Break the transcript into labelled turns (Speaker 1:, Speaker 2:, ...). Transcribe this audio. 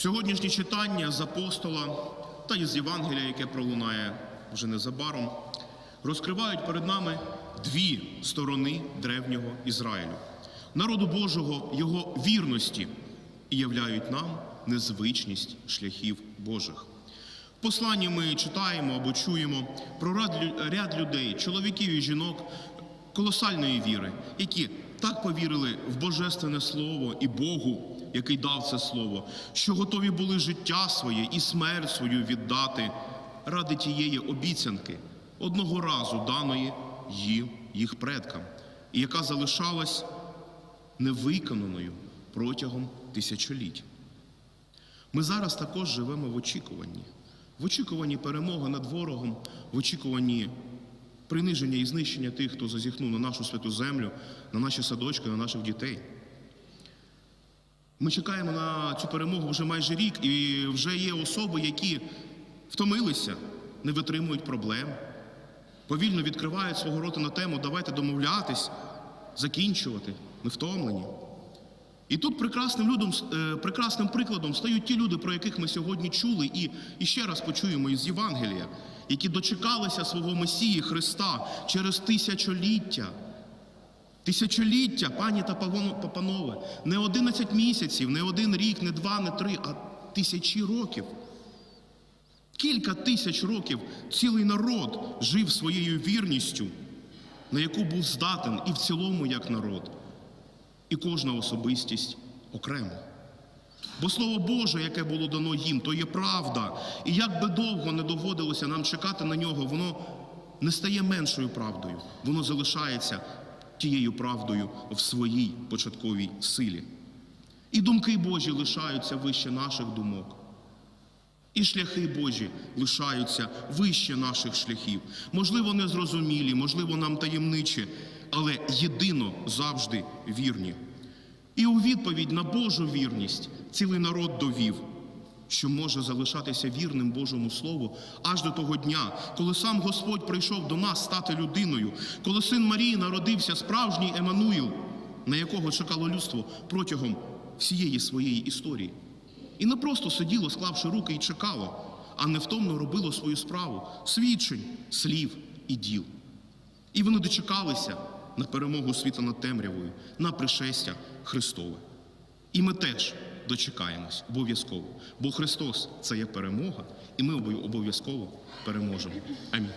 Speaker 1: Сьогоднішнє читання з апостола та із Євангелія, яке пролунає вже незабаром, розкривають перед нами дві сторони древнього Ізраїлю, народу Божого, його вірності і являють нам незвичність шляхів Божих. В посланні ми читаємо або чуємо про ряд людей, чоловіків і жінок колосальної віри, які так повірили в Божественне Слово і Богу, який дав це слово, що готові були життя своє і смерть свою віддати ради тієї обіцянки, одного разу даної їм, їх предкам, і яка залишалась невиконаною протягом тисячоліть. Ми зараз також живемо в очікуванні, в очікуванні перемоги над ворогом, в очікуванні приниження і знищення тих, хто зазіхнув на нашу святу землю, на наші садочки, на наших дітей. Ми чекаємо на цю перемогу вже майже рік, і вже є особи, які втомилися, не витримують проблем, повільно відкривають свого рота на тему давайте домовлятись, закінчувати, ми втомлені. І тут прекрасним людом, е, прекрасним прикладом стають ті люди, про яких ми сьогодні чули, і, і ще раз почуємо із Євангелія, які дочекалися свого Месії Христа через тисячоліття. Тисячоліття, пані та панове, не 11 місяців, не один рік, не два, не три, а тисячі років. Кілька тисяч років цілий народ жив своєю вірністю, на яку був здатен і в цілому як народ і кожна особистість окремо. Бо Слово Боже, яке було дано їм, то є правда. І як би довго не доводилося нам чекати на нього, воно не стає меншою правдою, воно залишається тією правдою в своїй початковій силі. І думки Божі лишаються вище наших думок. І шляхи Божі лишаються вище наших шляхів. Можливо, незрозумілі, можливо, нам таємничі, але єдино завжди вірні. І у відповідь на Божу вірність цілий народ довів, що може залишатися вірним Божому Слову аж до того дня, коли сам Господь прийшов до нас стати людиною, коли син Марії народився справжній Еммануїл, на якого чекало людство протягом всієї своєї історії. І не просто сиділо, склавши руки і чекало, а невтомно робило свою справу свідчень, слів і діл. І вони дочекалися на перемогу світа над темрявою, на пришестя Христове. І ми теж дочекаємось обов'язково, бо Христос це є перемога, і ми обов'язково переможемо. Амінь.